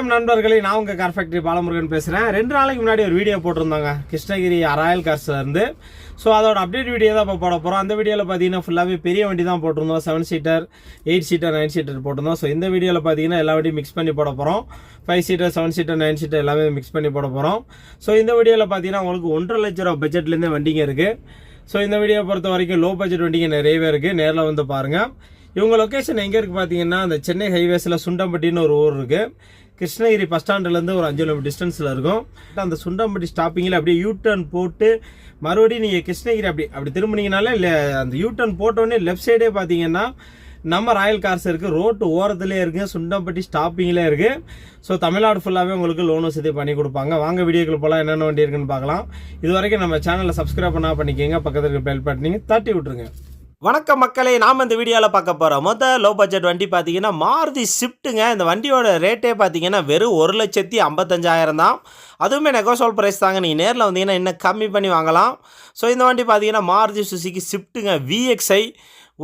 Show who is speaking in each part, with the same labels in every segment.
Speaker 1: வணக்கம் நண்பர்களே. நான் உங்கள் கார் ஃபேக்டரி பாலமுருகன் பேசுகிறேன் ரெண்டு நாளைக்கு முன்னாடி ஒரு வீடியோ போட்டிருந்தாங்க. கிருஷ்ணகிரி அராயல் கார்ஸ்லேருந்து ஸோ அதோட அப்டேட் வீடியோ தான் இப்போ போட போகிறோம் அந்த வீடியோவில் பார்த்தீங்கன்னா ஃபுல்லாகவே பெரிய வண்டி தான் போட்டிருந்தோம். Seven seater eight seater nine seater போட்டிருந்தோம். ஸோ இந்த வீடியோவில் பார்த்தீங்கன்னா எல்லா வண்டியும் மிக்ஸ் பண்ணி போட போகிறோம் five seater seven seater nine seater எல்லாமே மிக்ஸ் பண்ணி போட போகிறோம் ஸோ இந்த வீடியோவில் பார்த்தீங்கன்னா உங்களுக்கு ஒன்றரை லட்ச ரூபா பட்ஜெட்லேருந்தே வண்டிங்க இருக்குது ஸோ இந்த வீடியோ பொறுத்த வரைக்கும் லோ பட்ஜெட் வண்டிங்க நிறையவே இருக்குது நேரில் வந்து பாருங்கள் இவங்க லொக்கேஷன் எங்கே இருக்குது பார்த்தீங்கன்னா அந்த சென்னை ஹைவேஸில் சுண்டம்பட்டின்னு ஒரு ஊர் இருக்குது கிருஷ்ணகிரி பஸ் ஸ்டாண்டுலேருந்து ஒரு அஞ்சு கிலோமீட்டர் டிஸ்டன்ஸில் இருக்கும். அந்த சுண்டம்பட்டி ஸ்டாப்பிங்கில் அப்படியே யூ டர்ன் போட்டு மறுபடியும் நீங்கள் கிருஷ்ணகிரி அப்படி அப்படி திரும்பினீங்கனாலே இல்லை அந்த யூ டர்ன் போட்டோடனே லெஃப்ட் சைடே பார்த்தீங்கன்னா நம்ம ராயல் கார்ஸ் இருக்குது ரோட்டு ஓரத்துலேயே இருக்குது சுண்டம்பட்டி ஸ்டாப்பிங்லேயே இருக்குது ஸோ தமிழ்நாடு ஃபுல்லாகவே உங்களுக்கு லோன் வசதி பண்ணி கொடுப்பாங்க. வாங்க வீடியோக்குள்ள போகலாம் என்னென்ன வண்டி இருக்குன்னு பார்க்கலாம். இது வரைக்கும் நம்ம சேனலை சப்ஸ்கிரைப் பண்ணால் பண்ணிக்கோங்க. பக்கத்தில் இருக்க பெல் பட்டினிங்க தட்டி விட்ருங்க வணக்கம் மக்களே நாம் இந்த வீடியோவில் பார்க்க போகிறோம் மொதல் லோ பட்ஜெட் வண்டி பார்த்தீங்கன்னா மாருதி ஷிஃப்ட்டுங்க இந்த வண்டியோட ரேட்டே பார்த்தீங்கன்னா வெறும் ஒரு லட்சத்தி ஐம்பத்தஞ்சாயிரம் தான். அதுவுமே நெகோசோல் ப்ரைஸ் தாங்க. நீங்கள் நேரில் வந்தீங்கன்னா இன்னும் கம்மி பண்ணி வாங்கலாம். ஸோ இந்த வண்டி பார்த்தீங்கன்னா மாருதி சுசுகி ஷிஃப்ட்டுங்க விஎக்ஸ்ஐ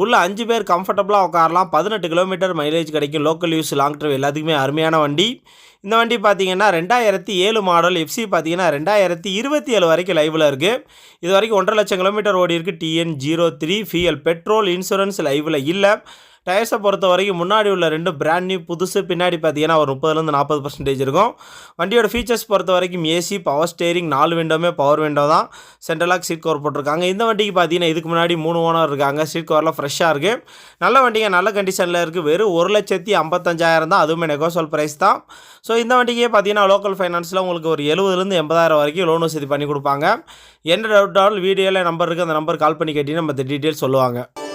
Speaker 1: உள்ளே அஞ்சு பேர் கம்ஃபர்டபுளாக உட்காரலாம். பதினெட்டு கிலோமீட்டர் மைலேஜ் கிடைக்கும். லோக்கல் யூஸ் லாங் ட்ரைவ் எல்லாத்துக்குமே அருமையான வண்டி. இந்த வண்டி பார்த்தீங்கன்னா ரெண்டாயிரத்தி ஏழு மாடல் எஃப்சி பார்த்தீங்கன்னா ரெண்டாயிரத்தி இருபத்தி ஏழு வரைக்கும் லைவில் இருக்குது இது வரைக்கும் ஒன்றரை லட்சம் கிலோமீட்டர் ஓடி இருக்குது TN zero three FL petrol insurance லைவில் இல்லை. டயர்ஸை பொறுத்த வரைக்கும் முன்னாடி உள்ள ரெண்டு பிராண்ட் நியூ புதுசு பின்னாடி பார்த்தீங்கன்னா ஒரு முப்பதுலேருந்து நாற்பது பர்சன்டேஜ் இருக்கும். வண்டியோட ஃபீச்சர்ஸ் பொறுத்த வரைக்கும் ஏசி பவர் ஸ்டேரிங் நாலு விண்டோமே பவர் விண்டோ தான். சென்ட்ரலாக் சீட் கவர் போட்டிருக்காங்க. இந்த வண்டிக்கு பார்த்தீங்கன்னா இதுக்கு முன்னாடி மூணு ஓனர் இருக்காங்க. சீட் கவர்லாம் ஃப்ரெஷ்ஷாக இருக்குது நல்ல வண்டிங்க நல்ல கண்டிஷனில் இருக்குது வெறும் ஒரு லட்சத்தி ஐம்பத்தஞ்சாயிரம் தான். அதுவுமே நெகோசல் ப்ரைஸ் தான். ஸோ இந்த வண்டிக்கே பார்த்தீங்கன்னா லோக்கல் ஃபைனான்ஸில் உங்களுக்கு ஒரு எழுபதுலேருந்து எண்பதாயிரம் வரைக்கும் லோன் வசதி பண்ணி கொடுப்பாங்க. என்ன டவுட்டாலும் வீடியோவில் நம்பர் இருக்குது அந்த நம்பர் கால் பண்ணி கேட்டிங்கன்னா மற்ற டீட்டெயில் சொல்லுவாங்க.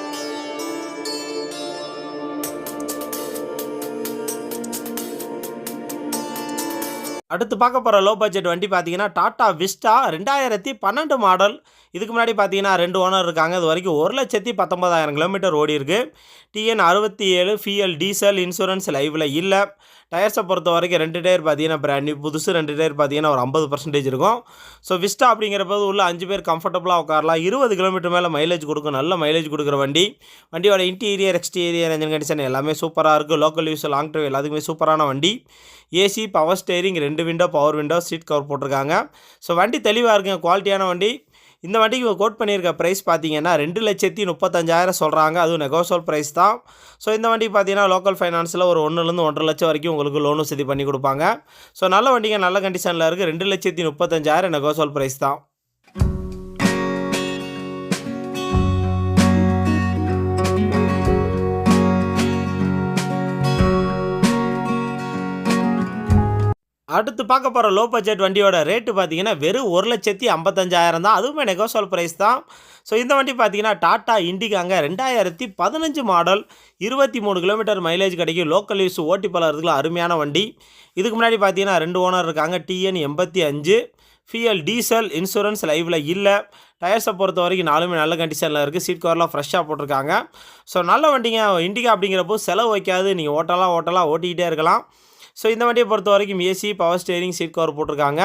Speaker 1: அடுத்து பார்க்க போகிற லோ பட்ஜெட் வண்டி பார்த்தீங்கன்னா டாடா விஸ்டா ரெண்டாயிரத்தி பன்னெண்டு மாடல் இதுக்கு முன்னாடி பார்த்தீங்கன்னா ரெண்டு ஓனர் இருக்காங்க. இது வரைக்கும் ஒரு லட்சத்தி பத்தொம்பதாயிரம் கிலோமீட்டர் ஓடி இருக்குது டிஎன் அறுபத்தி ஏழு ஃபிஎல் டீசல் இன்சூரன்ஸ் லைவில் இல்லை. டயர்ஸை பொறுத்த வரைக்கும் ரெண்டு டயர் பார்த்தீங்கன்னா பிராண்ட் நியூ புதுசு ரெண்டு டயர் பார்த்தீங்கன்னா ஒரு ஐம்பது பர்சன்டேஜ் இருக்கும். ஸோ விஸ்டா அப்படிங்கிற போது உள்ள அஞ்சு பேர் கம்ஃபர்டபுளாக உட்காரலாம். இருபது கிலோமீட்டர் மேலே மைலேஜ் கொடுக்கும். நல்ல மைலேஜ் கொடுக்குற வண்டி. வண்டியோட இன்டீரியர் எக்ஸ்டீரியர் என்ஜின் கண்டிஷன் எல்லாமே சூப்பராக இருக்குது லோக்கல் யூஸ் லாங் ட்ரைவ் எல்லாத்துக்குமே சூப்பரான வண்டி. ஏசி பவர் ஸ்டேரிங் ரெண்டு window power window seat cover போட்டிருக்காங்க. ஸோ வண்டி தெளிவாக இருக்குங்க. குவாலிட்டியான வண்டி. இந்த வண்டிக்கு கோட் பண்ணியிருக்க ப்ரைஸ் பார்த்தீங்கன்னா ரெண்டு லட்சத்தி முப்பத்தஞ்சாயிரம் சொல்கிறாங்க அதுவும் நெகோசோல் ப்ரைஸ் தான். ஸோ இந்த வண்டிக்கு பார்த்தீங்கன்னா லோக்கல் ஃபைனான்ஸில் ஒரு ஒன்றுலேருந்து ஒன்றரை லட்சம் வரைக்கும் உங்களுக்கு லோன் வசதி பண்ணி கொடுப்பாங்க. ஸோ நல்ல வண்டிங்க நல்ல கண்டிஷனில் இருக்குது ரெண்டு லட்சத்தி முப்பத்தஞ்சாயிரம் நெகோசோல் ப்ரைஸ் தான். அடுத்து பார்க்க போகிற லோ பட்ஜெட் வண்டியோட ரேட்டு பார்த்தீங்கன்னா வெறும் ஒரு லட்சத்தி ஐம்பத்தஞ்சாயிரம் தான். அதுவுமே நெகோசோல் ப்ரைஸ் தான். ஸோ இந்த வண்டி பார்த்தீங்கன்னா டாட்டா இண்டிகாங்க ரெண்டாயிரத்தி பதினஞ்சு மாடல் இருபத்தி மூணு கிலோமீட்டர் மைலேஜ் கிடைக்கும். லோக்கல் யூஸ் ஓட்டி பழகிறதுக்குலாம் அருமையான வண்டி. இதுக்கு முன்னாடி பார்த்தீங்கன்னா ரெண்டு ஓனர் இருக்காங்க. டிஎன் எண்பத்தி அஞ்சு ஃபிஎல் டீசல் இன்சூரன்ஸ் லைவில் இல்லை. டயர்ஸை பொறுத்த வரைக்கும் நாலுமே நல்ல கண்டிஷனில் இருக்குது சீட் கவர்லாம் ஃப்ரெஷ்ஷாக போட்டிருக்காங்க. ஸோ நல்ல வண்டிங்க. இண்டிகா அப்படிங்கிறப்போ செலவு வைக்காது. நீங்கள் ஓட்டலாம் ஓட்டலாம் ஓட்டிக்கிட்டே இருக்கலாம். ஸோ இந்த வண்டியை பொறுத்த வரைக்கும் AC power steering seat cover போட்டிருக்காங்க.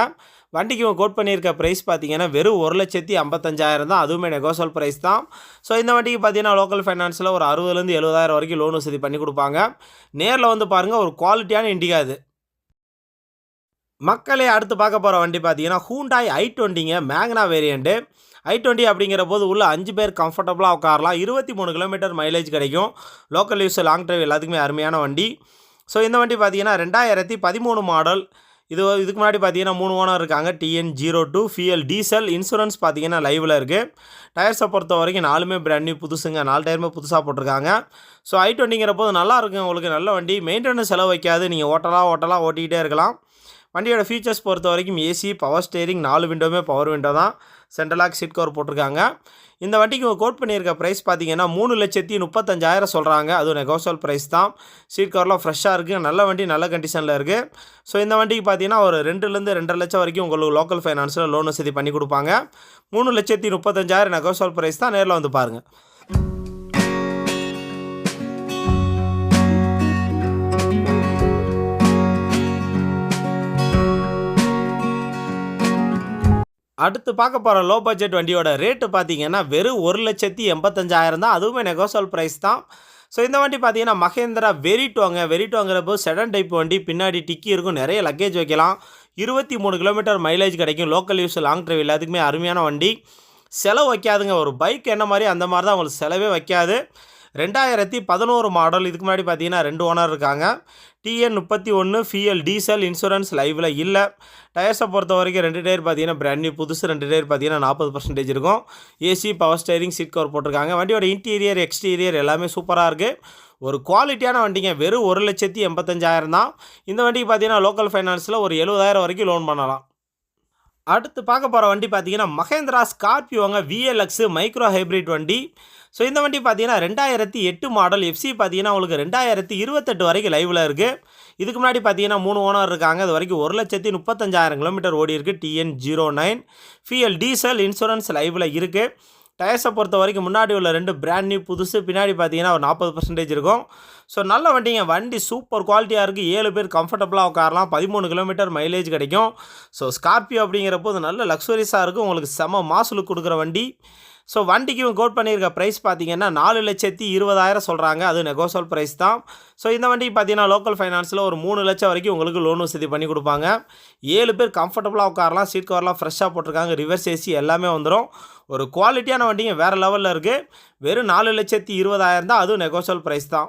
Speaker 1: வண்டிக்கு இவங்க கோட் பண்ணியிருக்க ப்ரைஸ் பார்த்தீங்கன்னா வெறும் ஒரு லட்சத்தி ஐம்பத்தஞ்சாயிரம் தான். அதுவுமே நெகோசல் ப்ரைஸ் தான். ஸோ இந்த வண்டிக்கு பார்த்தீங்கன்னா லோக்கல் ஃபைனான்ஸில் ஒரு அறுபதுலேருந்து எழுபதாயிரம் வரைக்கும் லோன் வசதி பண்ணி கொடுப்பாங்க. நேரில் வந்து பாருங்கள் ஒரு குவாலிட்டியான இண்டிகா இது மக்களே அடுத்து பார்க்க போகிற வண்டி பார்த்தீங்கன்னா ஹூண்டாய் ஐ டுவெண்ட்டிங்க மேக்னா வேரியண்ட்டு ஐ டுவெண்ட்டி அப்படிங்கிற போது உள்ள அஞ்சு பேர் கம்ஃபர்டபுளாக உட்காரலாம். இருபத்தி மூணு கிலோமீட்டர் மைலேஜ் கிடைக்கும். லோக்கல் யூஸ் லாங் ட்ரைவ் எல்லாத்துக்குமே அருமையான வண்டி. ஸோ இந்த வண்டி பார்த்தீங்கன்னா ரெண்டாயிரத்தி பதிமூணு மாடல் இது இதுக்கு முன்னாடி பார்த்தீங்கன்னா மூணு ஓனர் இருக்காங்க. TN zero two FL diesel insurance பார்த்தீங்கன்னா லைவில் இருக்குது டயர்ஸை பொறுத்த வரைக்கும் நாலுமே பிராண்ட் நியூ புதுசுங்க. நாலு டயருமே புதுசாக போட்டிருக்காங்க. ஸோ ஐ டுவெண்ட்டிங்கிற போது நல்லா இருக்குங்க உங்களுக்கு நல்ல வண்டி. மெயின்டெனன்ஸ் செலவு வைக்காது. நீங்கள் ஓட்டலாம் ஓட்டலாம் ஓட்டிக்கிட்டே இருக்கலாம். வண்டியோட ஃபீச்சர்ஸ் பொறுத்த வரைக்கும் ஏசி பவர் ஸ்டேரிங் நாலு விண்டோமே பவர் விண்டோ தான். சென்ட்ரலாக் சீட் கவர் போட்டிருக்காங்க. இந்த வண்டிக்கு கோட் பண்ணியிருக்க ப்ரைஸ் பார்த்தீங்கன்னா மூணு லட்சத்தி முப்பத்தஞ்சாயிரம் சொல்கிறாங்க அதுவும் நெகோசல் ப்ரைஸ் தான். சீட் கவர்லாம் ஃப்ரெஷ்ஷாக இருக்குது நல்ல வண்டி நல்ல கண்டிஷனில் இருக்குது ஸோ இந்த வண்டிக்கு பார்த்தீங்கன்னா ஒரு ரெண்டுலேருந்து ரெண்டரை லட்சம் வரைக்கும் உங்களுக்கு லோக்கல் ஃபைனான்ஸில் லோன் வசதி பண்ணி கொடுப்பாங்க. மூணு லட்சத்தி முப்பத்தஞ்சாயிரம் நெகோசல் ப்ரைஸ் தான். நேரில் வந்து பாருங்கள் அடுத்து பார்க்க போகிற லோ பட்ஜெட் வண்டியோட ரேட்டு பார்த்தீங்கன்னா வெறும் ஒரு லட்சத்தி எண்பத்தஞ்சாயிரம் தான். அதுவுமே நெகோசல் ப்ரைஸ் தான். ஸோ இந்த வண்டி பார்த்தீங்கன்னா மகேந்திரா வெரிட்டோங்க வெரிட்டோங்கிறப்போ செடன் டைப் வண்டி. பின்னாடி டிக்கி இருக்கும். நிறைய லக்கேஜ் வைக்கலாம். இருபத்தி மூணு கிலோமீட்டர் மைலேஜ் கிடைக்கும். லோக்கல் யூஸ் லாங் ட்ரைவ் எல்லாத்துக்குமே அருமையான வண்டி. செலவு வைக்காதுங்க. ஒரு பைக் என்ன மாதிரி அந்த மாதிரி தான் உங்களுக்கு செலவே வைக்காது. ரெண்டாயிரத்தி பதினோரு மாடல். இதுக்கு முன்னாடி பார்த்தீங்கன்னா ரெண்டு ஓனர் இருக்காங்க. டிஎன் முப்பத்தி ஒன்று ஃபிஎல் டீசல் இன்சூரன்ஸ் லைவில் இல்லை. டயர்ஸை பொறுத்த வரைக்கும் ரெண்டு டயர் பார்த்தீங்கன்னா பிராண்ட் நியூ புதுசு ரெண்டு டயர் பார்த்தீங்கன்னா நாற்பது பர்சன்டேஜ் இருக்கும். AC power steering seat cover போட்டிருக்காங்க. வண்டியோட இன்டீரியர் எக்ஸ்டீரியர் எல்லாமே சூப்பராக இருக்குது ஒரு குவாலிட்டியான வண்டிங்க. வெறும் ஒரு லட்சத்தி எண்பத்தஞ்சாயிரம் தான். இந்த வண்டிக்கு பார்த்தீங்கன்னா லோக்கல் ஃபைனான்ஸில் ஒரு எழுபதாயிரம் வரைக்கும் லோன் பண்ணலாம். அடுத்து பார்க்க போகிற வண்டி பார்த்தீங்கன்னா மகேந்திரா ஸ்கார்பியோங்க விஎல்எக்ஸு மைக்ரோ ஹைப்ரிட் வண்டி. ஸோ இந்த வண்டி பார்த்தீங்கன்னா ரெண்டாயிரத்தி எட்டு மாடல் எஃப்சி பார்த்தீங்கன்னா உங்களுக்கு ரெண்டாயிரத்தி இருபத்தெட்டு வரைக்கும் லைவில் இருக்குது இதுக்கு முன்னாடி பார்த்தீங்கன்னா மூணு ஓனர் இருக்காங்க. அது வரைக்கும் ஒரு லட்சத்தி முப்பத்தஞ்சாயிரம் கிலோமீட்டர் ஓடி இருக்குது TN zero nine FL diesel insurance லைவில் இருக்குது டயர்ஸை பொறுத்த வரைக்கும் முன்னாடி உள்ள ரெண்டு பிராண்ட் நியூ புதுசு. பின்னாடி பார்த்தீங்கன்னா ஒரு நாற்பது பர்சன்டேஜ் இருக்கும். ஸோ நல்ல வண்டிங்க. வண்டி சூப்பர் குவாலிட்டியாக இருக்குது ஏழு பேர் கம்ஃபர்டபுளாக உட்காரலாம். பதிமூணு கிலோமீட்டர் மைலேஜ் கிடைக்கும். ஸோ ஸ்கார்பியோ அப்படிங்கிறப்போ இது நல்ல லக்ஸுரியஸாக இருக்கும் உங்களுக்கு செம மாசுலுக்கு கொடுக்குற வண்டி. ஸோ வண்டிக்கு இவங்க கோட் பண்ணியிருக்க ப்ரைஸ் பார்த்தீங்கன்னா நாலு லட்சத்தி இருபதாயிரம் சொல்கிறாங்க அது நெகோசல் ப்ரைஸ் தான். ஸோ இந்த வண்டிக்கு பார்த்தீங்கன்னா லோக்கல் ஃபைனான்ஸில் ஒரு மூணு லட்சம் வரைக்கும் உங்களுக்கு லோன் வசதி பண்ணி கொடுப்பாங்க. ஏழு பேர் கம்ஃபர்டபுளாக உட்காரலாம். சீட் கவர்லாம் ஃப்ரெஷ்ஷாக போட்டிருக்காங்க. ரிவர்ஸ் ஏசி எல்லாமே வந்துடும் ஒரு குவாலிட்டியான வண்டிங்க வேறு லெவலில் இருக்குது வெறும் நாலு லட்சத்தி இருபதாயிரம் தான். அதுவும் நெகோசல் ப்ரைஸ் தான்.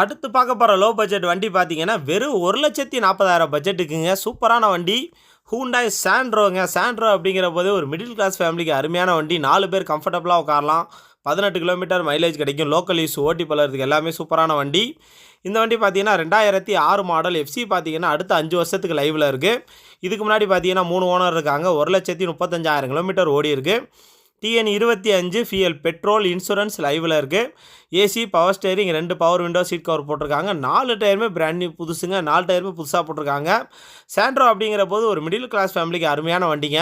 Speaker 1: அடுத்து பார்க்க போகிற லோ பட்ஜெட் வண்டி பார்த்தீங்கன்னா வெறும் ஒரு லட்சத்தி நாற்பதாயிரம் பட்ஜெட்டுக்குங்க சூப்பரான வண்டி. ஹூண்டாய் சாண்ட்ரோங்க சாண்ட்ரோ அப்படிங்கிற போது ஒரு மிடில் கிளாஸ் ஃபேமிலிக்கு அருமையான வண்டி. நாலு பேர் கம்ஃபர்டபுளாக உட்காரலாம். பதினெட்டு கிலோமீட்டர் மைலேஜ் கிடைக்கும். லோக்கல் யூஸ் ஓட்டி பழகிறதுக்கு எல்லாமே சூப்பரான வண்டி. இந்த வண்டி பார்த்தீங்கன்னா ரெண்டாயிரத்தி ஆறு மாடல் எஃப்சி பார்த்தீங்கன்னா அடுத்த அஞ்சு வருஷத்துக்கு லைவில் இருக்குது இதுக்கு முன்னாடி பார்த்தீங்கன்னா மூணு ஓனர் இருக்காங்க. ஒரு லட்சத்தி முப்பத்தஞ்சாயிரம் கிலோமீட்டர் ஓடி இருக்குது டிஎன் இருபத்தி அஞ்சு ஃபியல் பெட்ரோல் இன்சூரன்ஸ் லைவில் இருக்குது ஏசி பவர் ஸ்டேரிங் ரெண்டு பவர் விண்டோ சீட் கவர் போட்டிருக்காங்க. நாலு டயருமே பிராண்ட் நியூ புதுசுங்க. நாலு டயருமே புதுசாக போட்டிருக்காங்க. சாண்ட்ரோ அப்படிங்கிற போது ஒரு மிடில் கிளாஸ் ஃபேமிலிக்கு அருமையான வண்டிங்க.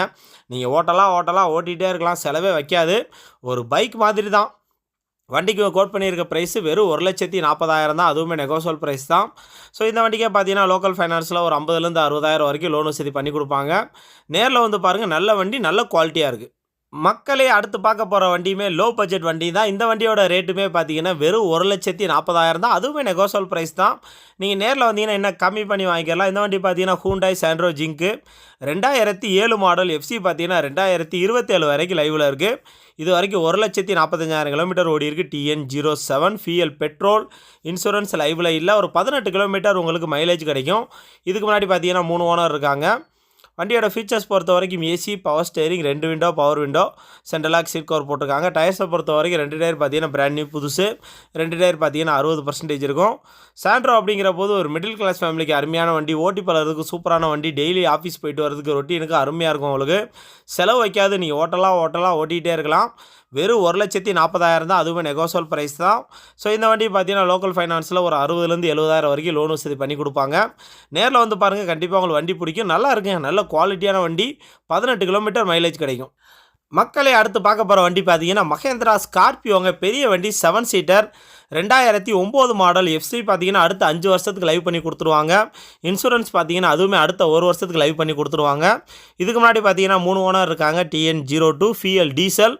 Speaker 1: நீங்கள் ஓட்டலாம் ஓட்டலாம் ஓட்டிகிட்டே இருக்கலாம். செலவே வைக்காது. ஒரு பைக் மாதிரி தான். வண்டிக்கு கோட் பண்ணியிருக்க ப்ரைஸு வெறும் ஒரு லட்சத்தி நாற்பதாயிரம் தான். அதுவுமே நெகோசோல் ப்ரைஸ் தான். ஸோ இந்த வண்டிக்கே பார்த்தீங்கன்னா லோக்கல் ஃபைனான்ஸில் ஒரு ஐம்பதுலேருந்து அறுபதாயிரம் வரைக்கும் லோன் வசதி பண்ணி கொடுப்பாங்க. நேரில் வந்து பாருங்கள் நல்ல வண்டி நல்ல குவாலிட்டியாக இருக்குது மக்களே அடுத்து பார்க்க போகிற வண்டியுமே லோ பட்ஜெட் வண்டி தான் இந்த வண்டியோட ரேட்டுமே பார்த்தீங்கன்னா வெறும் ஒரு லட்சத்தி நாற்பதாயிரம் தான். அதுவுமே நெகோசல் ப்ரைஸ் தான். நீங்கள் நேரில் வந்தீங்கன்னா என்ன கம்மி பண்ணி வாங்கிக்கலாம். இந்த வண்டி பார்த்தீங்கன்னா ஹூண்டாய் சாண்ட்ரோ ஜிங்க்கு ரெண்டாயிரத்தி ஏழு மாடல் எஃப்சி பார்த்தீங்கன்னா ரெண்டாயிரத்தி இருபத்தேழு வரைக்கும் லைவில் இருக்குது இது வரைக்கும் ஒரு லட்சத்தி நாற்பத்தஞ்சாயிரம் கிலோமீட்டர் ஓடி இருக்குது TN zero seven FL petrol insurance லைவில் இல்லை. ஒரு பதினெட்டு கிலோமீட்டர் உங்களுக்கு மைலேஜ் கிடைக்கும். இதுக்கு முன்னாடி பார்த்தீங்கன்னா மூணு ஓனர் இருக்காங்க. வண்டியோட ஃபீச்சர்ஸ் பொறுத்த வரைக்கும் ஏசி பவர் ஸ்டேரிங் ரெண்டு window power window central lock seat cover போட்டிருக்காங்க. டயர்ஸை பொறுத்த வரைக்கும் ரெண்டு டயர் பார்த்தீங்கன்னா பிராண்ட் நியூ புதுசு. ரெண்டு டயர் பார்த்தீங்கன்னா அறுபது பர்சன்டேஜ் இருக்கும். சாண்ட்ரோ அப்படிங்கிற போது ஒரு மிடில் கிளாஸ் ஃபேமிலிக்கு அருமையான வண்டி. ஓட்டி பழகிறதுக்கு சூப்பரான வண்டி. டெய்லி ஆஃபீஸ் போயிட்டு வரதுக்கு ரொட்டீனுக்கு அருமையாக இருக்கும் உங்களுக்கு. செலவு வைக்காது. நீங்கள் ஓட்டலாம் ஓட்டலாம் ஓட்டிகிட்டே இருக்கலாம். வெறும் ஒரு லட்சத்தி நாற்பதாயிரம் தான் அதுவுமே நெகோசோல் ப்ரைஸ் தான். ஸோ இந்த வண்டி பார்த்தீங்கன்னா லோக்கல் ஃபைனான்ஸில் ஒரு அறுபதுலேருந்து எழுபதாயிரம் வரைக்கும் லோன் வசதி பண்ணி கொடுப்பாங்க. நேரில் வந்து பாருங்கள் கண்டிப்பாக உங்களுக்கு வண்டி பிடிக்கும். நல்லா இருக்குங்க. நல்ல குவாலிட்டியான வண்டி. பதினெட்டு கிலோமீட்டர் மைலேஜ் கிடைக்கும். மக்களை அடுத்து பார்க்க போகிற வண்டி பார்த்தீங்கன்னா மகேந்திரா ஸ்கார்பியோங்க பெரிய வண்டி செவன் சீட்டர் ரெண்டாயிரத்தி ஒம்பது மாடல் எஃப்சி பார்த்தீங்கன்னா அடுத்த அஞ்சு வருஷத்துக்கு லைவ் பண்ணி கொடுத்துருவாங்க. இன்சூரன்ஸ் பார்த்தீங்கன்னா அதுவுமே அடுத்த ஒரு வருஷத்துக்கு லைவ் பண்ணி கொடுத்துருவாங்க. இதுக்கு முன்னாடி பார்த்தீங்கன்னா மூணு ஓனர் இருக்காங்க TN zero two FL diesel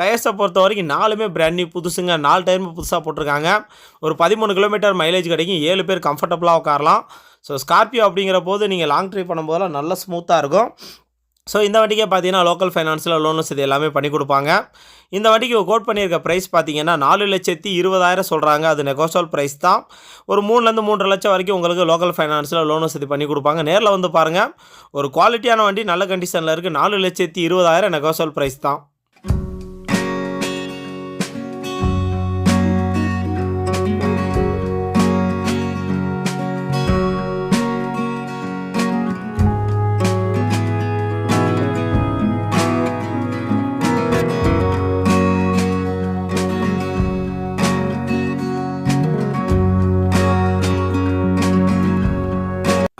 Speaker 1: டயர்ஸை பொறுத்த வரைக்கும் நாலுமே பிராண்ட் நியூ புதுசுங்க. நாலு டயருமே புதுசாக போட்டிருக்காங்க. ஒரு பதிமூணு கிலோமீட்டர் மைலேஜ் கிடைக்கும். ஏழு பேர் கம்ஃபர்டபுளாக உட்காரலாம். ஸோ ஸ்கார்பியோ அப்படிங்கிற போது நீங்கள் லாங் ட்ரைவ் பண்ணும்போதெல்லாம் நல்ல ஸ்மூத்தாக இருக்கும். ஸோ இந்த வண்டிக்கே பார்த்தீங்கன்னா லோக்கல் ஃபைனான்ஸில் லோன் வசதி எல்லாமே பண்ணி கொடுப்பாங்க. இந்த வண்டிக்கு கோட் பண்ணியிருக்க ப்ரைஸ் பார்த்தீங்கன்னா நாலு லட்சத்தி இருபதாயிரம் சொல்கிறாங்க அது நெகோசல் ப்ரைஸ் தான். ஒரு மூணுலேருந்து மூன்றரை லட்சம் வரைக்கும் உங்களுக்கு லோக்கல் ஃபைனான்ஸில் லோன் வசதி பண்ணி கொடுப்பாங்க. நேரில் வந்து பாருங்கள் ஒரு குவாலிட்டியான வண்டி நல்ல கண்டிஷனில் இருக்குது நாலு லட்சத்தி இருபதாயிரம் நெகோசல் ப்ரைஸ் தான்.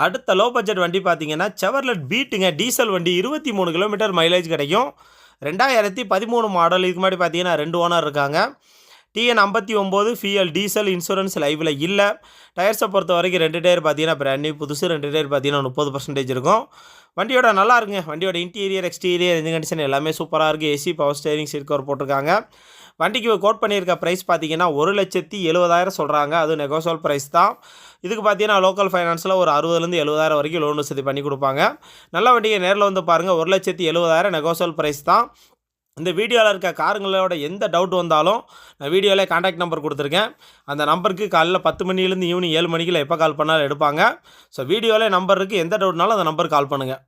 Speaker 1: அடுத்த லோ பட்ஜெட் வண்டி பார்த்தீங்கன்னா செவர்லெட் பீட்டுங்க டீசல் வண்டி இருபத்தி மூணு கிலோமீட்டர் மைலேஜ் கிடைக்கும். ரெண்டாயிரத்தி பதிமூணு மாடல் இதுக்கு முன்னாடி பார்த்தீங்கன்னா ரெண்டு ஓனர் இருக்காங்க. டிஎன் ஐம்பத்தி ஒம்பது ஃபிஎல் டீசல் இன்சூரன்ஸ் லைவில் இல்லை. டயர்ஸை பொறுத்த வரைக்கும் ரெண்டு டயர் பார்த்தீங்கன்னா பிராண்ட் நியூ புதுசு. ரெண்டு டயர் பார்த்தீங்கன்னா முப்பது பர்சன்டேஜ் இருக்கும். வண்டியோட நல்லா இருக்குங்க. வண்டியோட இன்டீரியர் எக்ஸ்டீரியர் எந்த கண்டிஷன் எல்லாமே சூப்பராக இருக்குது AC power steering seat cover போட்டிருக்காங்க. வண்டிக்கு கோட் பண்ணியிருக்க ப்ரைஸ் பார்த்தீங்கன்னா ஒரு லட்சத்தி எழுபதாயிரம் சொல்கிறாங்க அது நெகோசியல் ப்ரைஸ் தான். இதுக்கு பார்த்தீங்கன்னா லோக்கல் ஃபைனான்ஸில் ஒரு அறுபதுலேருந்து எழுபதாயிரம் வரைக்கும் லோன் வசதி பண்ணி கொடுப்பாங்க. நல்ல வண்டியை நேரில் வந்து பாருங்கள் ஒரு லட்சத்தி எழுபதாயிரம் நெகோசியல் ப்ரைஸ் தான். இந்த வீடியோவில் இருக்க காருங்களோட எந்த டவுட் வந்தாலும் நான் வீடியோவில் காண்டாக்ட் நம்பர் கொடுத்துருக்கேன். அந்த நம்பருக்கு காலையில் பத்து மணிலேருந்து ஈவினிங் ஏழு மணிக்குள்ள எப்போ கால் பண்ணாலும் எடுப்பாங்க. ஸோ வீடியோவில் நம்பர் இருக்குது எந்த டவுட்னாலும் அந்த நம்பருக்கு கால் பண்ணுங்கள்